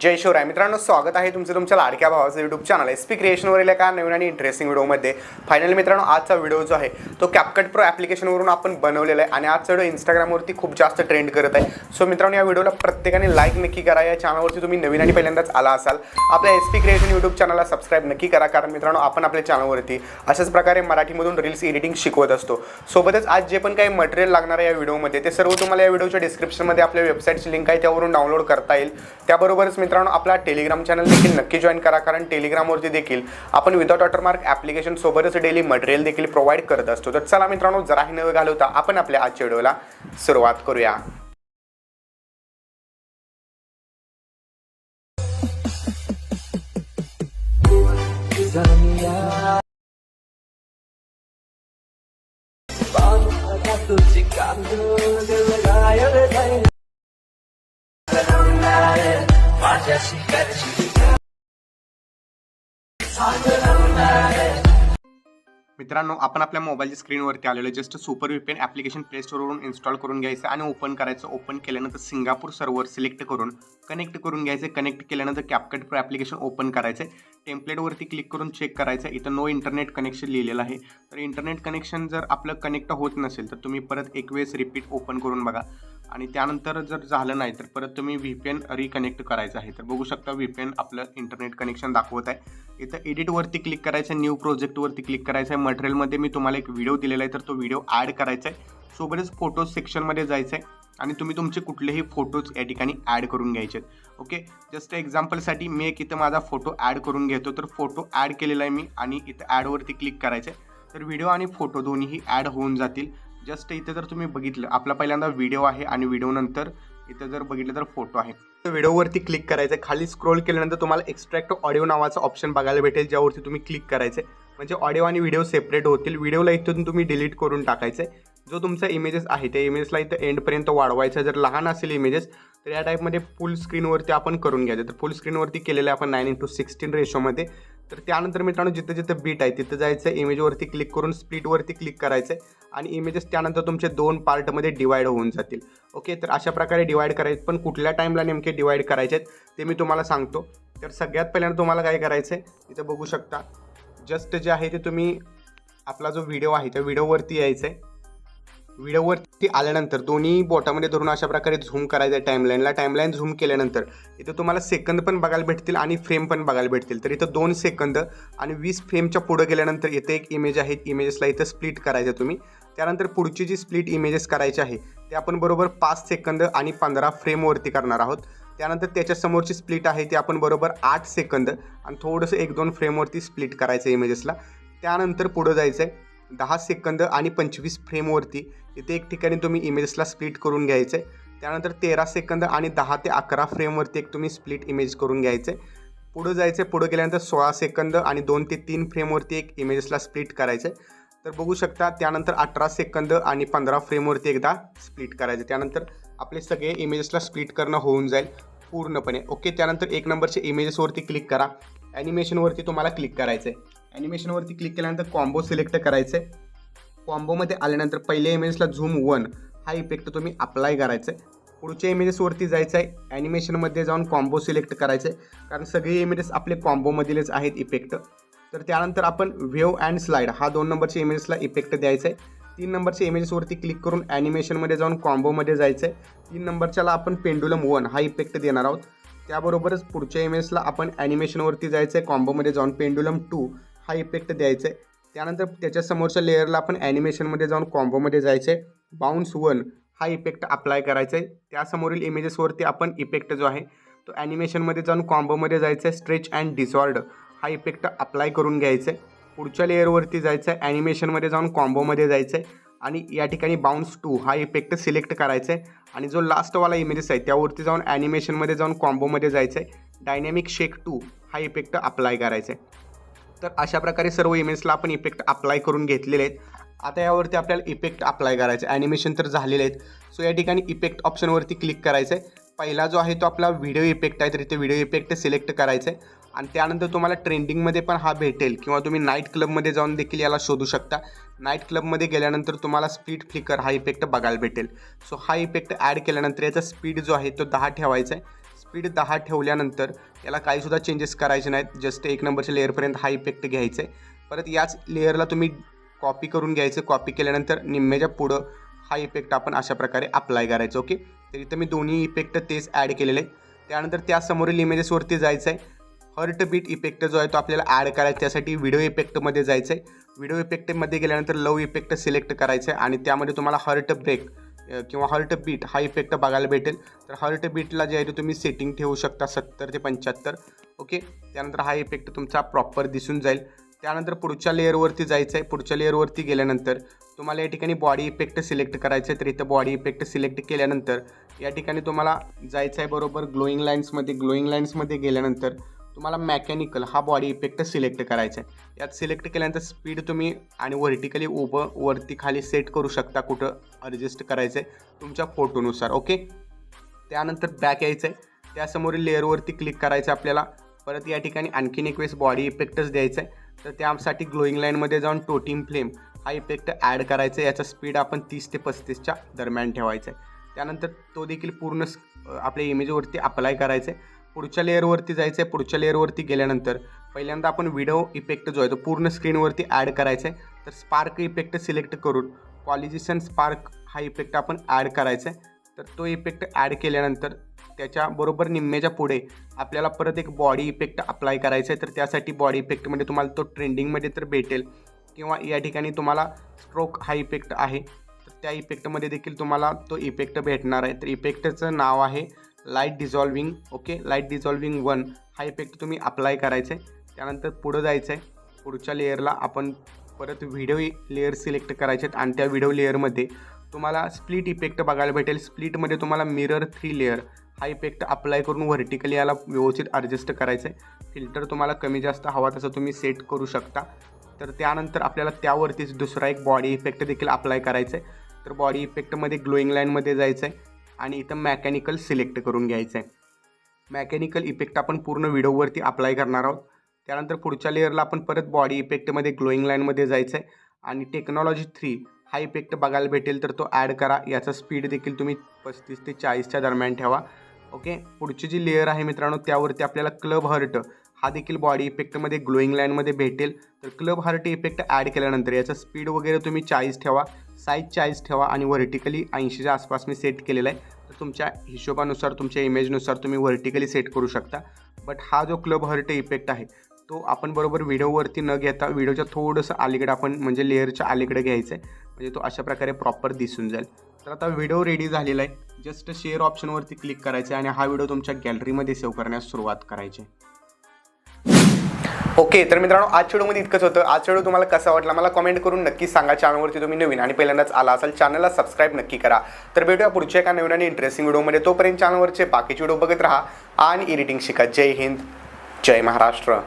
जय शिवराय. मित्रांनो स्वागत आहे तुमचं तुमच्या लाडक्या भावाचं यूट्यूब चॅनल एस पी क्रिएशनवरील एका नवीन आणि इंटरेस्टिंग व्हिडिओमध्ये फायनली मित्रांनो आजचा व्हिडिओ जो आहे तो कॅपकट प्रो ॲप्लिकेशनवरून आपण बनवलेला आहे आणि आजचा व्हिडिओ इंस्टाग्रामवरती खूप जास्त ट्रेंड करत आहे. सो मित्रांनो या व्हिडिओला प्रत्येकाने लाईक नक्की करा. या चॅनलवरती तुम्ही नवीन आणि पहिल्यांदाच आला असाल आपल्या एस पी क्रिएशन यूट्यूब चॅनलला सबस्क्राईब नक्की करा. कारण मित्रांनो आपण आपल्या चॅनलवरती अशाच प्रकारे मराठीमधून रील्स एडिटिंग शिकवत असतो. सोबतच आज जे पण काही मटेरियल लागणार आहे या व्हिडिओमध्ये ते सर्व तुम्हाला या व्हिडिओच्या डिस्क्रिप्शनमध्ये आपल्या वेबसाईटची लिंक आहे त्यावरून डाउनलोड करता येईल. त्याबरोबरच मित्रांनो आपला टेलिग्राम चॅनल देखील नक्की जॉईन करा. कारण टेलिग्रामवरती देखील आपण विदाउट वॉटरमार्क ॲप्लिकेशन सोबतच डेली मटेरियल देखील प्रोव्हाइड करत असतो. तर चला मित्रांनो जराही न घालवता. आपण आपल्या आजच्या व्हिडिओला सुरुवात करूया. मित्रांनो आपण आपल्या मोबाईलच्या स्क्रीनवरती आलेलो just super VPN application play स्टोरवरून install करून घ्यायचं आणि ओपन करायचं. ओपन केल्यानंतर सिंगापूर सर्व्हर सिलेक्ट करून कनेक्ट करून घ्यायचं. कनेक्ट केल्यानंतर कॅपकट प्रो ॲप्लिकेशन ओपन करायचं टेम्पलेटवरती क्लिक करून चेक करायचं. इथं नो इंटरनेट कनेक्शन लिहिलेलं आहे. तर इंटरनेट कनेक्शन जर आपलं कनेक्ट होत नसेल तर तुम्ही परत एक वेळेस रिपीट ओपन करून बघा. आणि त्यानंतर जर झालं नाही तर परत तुम्ही व्ही पी एन रिकनेक्ट करायचं आहे. तर बघू शकता व्ही पी एन आपलं इंटरनेट कनेक्शन दाखवत आहे. इथं एडिटवरती क्लिक करायचं आहे न्यू प्रोजेक्टवरती क्लिक करायचं आहे. मटेरियलमध्ये मी तुम्हाला एक व्हिडिओ दिलेला आहे तर तो व्हिडिओ ॲड करायचा आहे. सोबतच फोटोज सेक्शनमध्ये जायचं आहे आणि तुम्ही तुमचे कुठलेही फोटोज या ठिकाणी ॲड करून घ्यायचे आहेत. ओके जस्ट एक्झाम्पलसाठी मी एक इथं माझा फोटो ॲड करून घेतो. तर फोटो ॲड केलेला आहे मी आणि इथं ॲडवरती क्लिक करायचं आहे. तर व्हिडिओ आणि फोटो दोन्हीही ॲड होऊन जातील. जस्ट इथं जर तुम्ही बघितलं आपला पहिल्यांदा व्हिडिओ आहे आणि व्हिडिओ नंतर इथं जर बघितलं तर फोटो आहे. तर व्हिडिओवरती क्लिक करायचं आहे खाली स्क्रोल केल्यानंतर तुम्हाला एक्स्ट्रॅक्ट ऑडिओ नावाचा ऑप्शन बघायला भेटेल ज्यावरती तुम्ही क्लिक करायचे म्हणजे ऑडिओ आणि व्हिडिओ सेपरेट होतील. व्हिडिओला इथून तुम्ही डिलीट करून टाकायचं आहे. जो तुमचा इमेजेस आहे त्या इमेजेसला इथं एंडपर्यंत वाढवायचा जर लहान असेल इमेजेस तर या टाईपमध्ये फुल स्क्रीनवरती आपण करून घ्यायचं तर फुल स्क्रीनवरती केलेलं आहे आपण नाईन इंटू सिक्स्टीन रेशोमध्ये तर त्यानंतर मित्रांनो जिथं जिथं बीट आहे तिथं जायचं इमेजवरती क्लिक करून स्प्लिटवरती क्लिक करायचं आहे आणि इमेजेस त्यानंतर तुमचे दोन पार्टमध्ये डिवाईड होऊन जातील. ओके तर अशा प्रकारे डिवाईड करायचे पण कुठल्या टाईमला नेमके डिवाईड करायचे आहेत ते मी तुम्हाला सांगतो. तर सगळ्यात पहिल्यांदा तुम्हाला काय करायचं आहे इथं बघू शकता. जस्ट जे आहे ते तुम्ही आपला जो व्हिडिओ आहे त्या व्हिडिओवरती यायचं आहे व्हिडिओवरती आल्यानंतर दोन्ही बोटामध्ये धरून अशा प्रकारे झूम करायचं आहे टाईमलाईनला टाईमलाईन झूम केल्यानंतर इथं तुम्हाला सेकंद पण बघायला भेटतील आणि फ्रेम पण बघायला भेटतील. तर इथं दोन सेकंद आणि वीस फ्रेमच्या पुढं गेल्यानंतर इथं एक इमेज आहे. इमेजेसला इथं स्प्लिट करायचं तुम्ही. त्यानंतर पुढची जी स्प्लिट इमेजेस करायची आहे ते आपण बरोबर पाच सेकंद आणि पंधरा फ्रेमवरती करणार आहोत. त्यानंतर त्याच्यासमोरची स्प्लिट आहे ती आपण बरोबर आठ सेकंद आणि थोडंसं एक दोन फ्रेमवरती स्प्लिट करायचं इमेजेसला त्यानंतर पुढं जायचं आहे दहा सेकंद आणि पंचवीस फ्रेमवरती इथे एक ठिकाणी तुम्ही इमेजेसला स्प्लिट करून घ्यायचं आहे त्यानंतर तेरा सेकंद आणि दहा ते अकरा फ्रेमवरती एक तुम्ही स्प्लिट इमेज करून घ्यायचं आहे पुढं जायचं आहे पुढं गेल्यानंतर सोळा सेकंद आणि दोन ते तीन फ्रेमवरती एक इमेजेसला स्प्लिट करायचं आहे तर बघू शकता त्यानंतर अठरा सेकंद आणि पंधरा फ्रेमवरती एकदा स्प्लिट करायचं त्यानंतर आपले सगळे इमेजेसला स्प्लिट करणं होऊन जाईल पूर्णपणे. ओके त्यानंतर एक नंबरच्या इमेजेसवरती क्लिक करा. ॲनिमेशनवरती तुम्हाला क्लिक करायचं आहे ॲनिमेशनवरती क्लिक केल्यानंतर कॉम्बो सिलेक्ट करायचं आहे कॉम्बोमध्ये आल्यानंतर पहिल्या इमेजला झूम वन हा इफेक्ट तुम्ही अप्लाय करायचा आहे पुढच्या इमेजेसवरती जायचं आहे ॲनिमेशनमध्ये जाऊन कॉम्बो सिलेक्ट करायचं आहे कारण सगळे इमेजेस आपले कॉम्बोमधीलच आहेत इफेक्ट तर त्यानंतर आपण व्हेव अँड स्लाईड हा दोन नंबरच्या इमेजेसला इफेक्ट द्यायचा आहे तीन नंबरच्या इमेजेसवरती क्लिक करून ॲनिमेशनमध्ये जाऊन कॉम्बोमध्ये जायचं आहे तीन नंबरच्याला आपण पेंडुलम वन हा इफेक्ट देणार आहोत. त्याबरोबरच पुढच्या इमेजला आपण ॲनिमेशनवरती जायचं आहे कॉम्बोमध्ये जाऊन पेंडुलम टू हा इफेक्ट द्यायचा आहे त्यानंतर त्याच्या समोरच्या लेअरला आपण ॲनिमेशनमध्ये जाऊन कॉम्बोमध्ये जायचं आहे बाउन्स वन हा इफेक्ट अप्लाय करायचा आहे त्यासमोरील इमेजेसवरती आपण इफेक्ट जो आहे तो ॲनिमेशनमध्ये जाऊन कॉम्बोमध्ये जायचं आहे स्ट्रेच अँड डिसऑर्डर हा इफेक्ट अप्लाय करून घ्यायचा आहे पुढच्या लेअरवरती जायचं आहे ॲनिमेशनमध्ये जाऊन कॉम्बोमध्ये जायचं आहे आणि या ठिकाणी बाउन्स टू हा इफेक्ट सिलेक्ट करायचा आहे आणि जो लास्टवाला इमेजेस आहे त्यावरती जाऊन ॲनिमेशनमध्ये जाऊन कॉम्बोमध्ये जायचं आहे डायनॅमिक शेक टू हा इफेक्ट अप्लाय करायचा आहे तर अशा प्रकारे सर्व इमेजला आपण इफेक्ट अप्लाय करून घेतलेले आहेत. आता यावरती आपल्याला इफेक्ट अप्लाय करायचं आहे. ॲनिमेशन तर झालेले आहेत. सो या ठिकाणी इफेक्ट ऑप्शनवरती क्लिक करायचं आहे. पहिला जो आहे तो आपला व्हिडिओ इफेक्ट आहे. तर इथे व्हिडिओ इफेक्ट सिलेक्ट करायचं आहे. आणि त्यानंतर तुम्हाला ट्रेंडिंगमध्ये पण हा भेटेल. किंवा तुम्ही नाईट क्लबमध्ये जाऊन देखील याला शोधू शकता. नाईट क्लबमध्ये गेल्यानंतर तुम्हाला स्पीड फ्लिकर हा इफेक्ट बघायला भेटेल. सो हा इफेक्ट ॲड केल्यानंतर याचा स्पीड जो आहे तो दहा ठेवायचा आहे. स्पीड दहा ठेवल्यानंतर याला काहीसुद्धा चेंजेस करायचे नाहीत. जस्ट एक नंबरच्या लेअरपर्यंत हा इफेक्ट घ्यायचा. आहे परत याच लेअरला तुम्ही कॉपी करून घ्यायचं. कॉपी केल्यानंतर निम्म्याच्या पुढं हा इफेक्ट आपण अशा प्रकारे अप्लाय करायचा ओके तर इथं मी दोन्ही इफेक्ट तेच ॲड केलेले त्यानंतर त्यासमोरील इमेजेसवरती जायचं आहे हर्ट बीट इफेक्ट जो आहे तो आपल्याला ॲड करायचा त्यासाठी व्हिडिओ इफेक्टमध्ये जायचं आहे व्हिडिओ इफेक्टमध्ये गेल्यानंतर लव इफेक्ट सिलेक्ट करायचं आहे आणि त्यामध्ये तुम्हाला हर्ट ब्रेक किंवा हर्ट बीट हा इफेक्ट बघायला भेटेल. तर हर्ट बीटला जे आहे ते तुम्ही सेटिंग ठेवू शकता सत्तर ते पंच्याहत्तर. ओके त्यानंतर हा इफेक्ट तुमचा प्रॉपर दिसून जाईल. त्यानंतर पुढच्या लेअरवरती जायचं आहे पुढच्या लेअरवरती गेल्यानंतर तुम्हाला या ठिकाणी बॉडी इफेक्ट सिलेक्ट करायचं आहे तर इथं बॉडी इफेक्ट सिलेक्ट केल्यानंतर या ठिकाणी तुम्हाला जायचं आहे बरोबर ग्लोईंग लाईन्समध्ये ग्लोईंग लाईन्समध्ये गेल्यानंतर तुम्हाला मॅकॅनिकल हा बॉडी इफेक्ट सिलेक्ट करायचा आहे यात सिलेक्ट केल्यानंतर स्पीड तुम्ही आणि व्हर्टिकली उभं वरती खाली सेट करू शकता कुठं ॲडजस्ट करायचं आहे तुमच्या फोटोनुसार ओके त्यानंतर बॅक यायचं आहे त्यासमोरील लेअरवरती क्लिक करायचं आहे आपल्याला. परत या ठिकाणी आणखीन एक वेळेस बॉडी इफेक्टच द्यायचा आहे तर त्यासाठी ग्लोईंग लाईनमध्ये जाऊन टोटिंग फ्लेम हा इफेक्ट ॲड करायचा आहे याचा स्पीड आपण तीस ते पस्तीसच्या दरम्यान ठेवायचा आहे त्यानंतर तो देखील पूर्ण आपल्या इमेजवरती अप्लाय करायचा आहे पुढच्या लेअरवरती जायचं आहे पुढच्या लेअरवरती गेल्यानंतर पहिल्यांदा आपण व्हिडिओ इफेक्ट जो आहे तो पूर्ण स्क्रीनवरती ॲड करायचा आहे तर स्पार्क इफेक्ट सिलेक्ट करून कॉलिजिशन स्पार्क हा इफेक्ट आपण ॲड करायचा आहे तर तो इफेक्ट ॲड केल्यानंतर त्याच्याबरोबर निम्म्याच्या पुढे आपल्याला परत एक बॉडी इफेक्ट अप्लाय करायचा आहे तर त्यासाठी बॉडी इफेक्टमध्ये म्हणजे तुम्हाला तो ट्रेंडिंगमध्ये तर भेटेल किंवा या ठिकाणी तुम्हाला स्ट्रोक हा इफेक्ट आहे. तर त्या इफेक्टमध्ये देखील तुम्हाला तो इफेक्ट भेटणार आहे. तर इफेक्टचं नाव आहे light dissolving okay light dissolving one हा इफेक्ट तुम्ही अप्लाय करायचा आहे. त्यानंतर पुढं जायचं आहे. पुढच्या लेअरला आपण परत व्हिडिओ लेअर सिलेक्ट करायचे आहेत. आणि त्या व्हिडिओ लेअरमध्ये तुम्हाला स्प्लिट इफेक्ट बघायला भेटेल. स्प्लिटमध्ये तुम्हाला मिरर थ्री लेअर हा इफेक्ट अप्लाय करून व्हर्टिकली याला व्यवस्थित ॲडजस्ट करायचं आहे. फिल्टर तुम्हाला कमी जास्त हवा तसं तुम्ही सेट करू शकता. तर त्यानंतर आपल्याला त्यावरतीच दुसरा एक बॉडी इफेक्ट देखील अप्लाय करायचा आहे. तर बॉडी इफेक्टमध्ये ग्लोईंग लाईनमध्ये जायचं आहे. आणि इथं मॅकॅनिकल सिलेक्ट करून घ्यायचं आहे मॅकॅनिकल इफेक्ट आपण पूर्ण व्हिडिओवरती अप्लाय करणार आहोत. त्यानंतर पुढच्या लेअरला आपण परत बॉडी इफेक्टमध्ये ग्लोईंग लाईनमध्ये जायचं आहे आणि टेक्नॉलॉजी थ्री हा इफेक्ट बघायला भेटेल तर तो ॲड करा. याचा स्पीड देखील तुम्ही पस्तीस ते चाळीसच्या दरम्यान ठेवा. ओके पुढची जी लेअर आहे मित्रांनो त्यावरती आपल्याला क्लब हर्ट हा देखील बॉडी इफेक्टमध्ये ग्लोईंग लाईनमध्ये भेटेल. तर क्लब हार्ट इफेक्ट ॲड केल्यानंतर याचा स्पीड वगैरे तुम्ही चाळीस ठेवा. साईज चाळीस ठेवा आणि व्हर्टिकली ऐंशीच्या आसपास मी सेट केलेला आहे. तर तुमच्या हिशोबानुसार तुमच्या इमेजनुसार तुम्ही व्हर्टिकली सेट करू शकता. बट हा जो क्लब हर्ट इफेक्ट आहे तो आपण बरोबर व्हिडिओवरती न घेता व्हिडिओच्या थोडंसं अलीकडे आपण म्हणजे लेअरच्या अलीकडे घ्यायचं आहे. म्हणजे तो अशा प्रकारे प्रॉपर दिसून जाईल. तर आता व्हिडिओ रेडी झालेला आहे. जस्ट शेअर ऑप्शनवरती क्लिक करायचं आहे आणि हा व्हिडिओ तुमच्या गॅलरीमध्ये सेव्ह करण्यास सुरुवात करायची आहे. ओके तर मित्रांनो आज व्हिडिओमध्ये इतकंच होतं. आज व्हिडिओ तुम्हाला कसा वाटला मला कमेंट करून नक्की सांगा. चॅनलवरती तुम्ही नवीन आणि पहिल्यांदाच आला असाल चॅनलला सबस्क्राईब नक्की करा. तर भेटूया पुढच्या एका नवीन आणि इंटरेस्टिंग व्हिडिओमध्ये तोपर्यंत चॅनलवरचे बाकीचे व्हिडिओ बघत राहा आणि एडिटिंग शिका. जय हिंद जय महाराष्ट्र.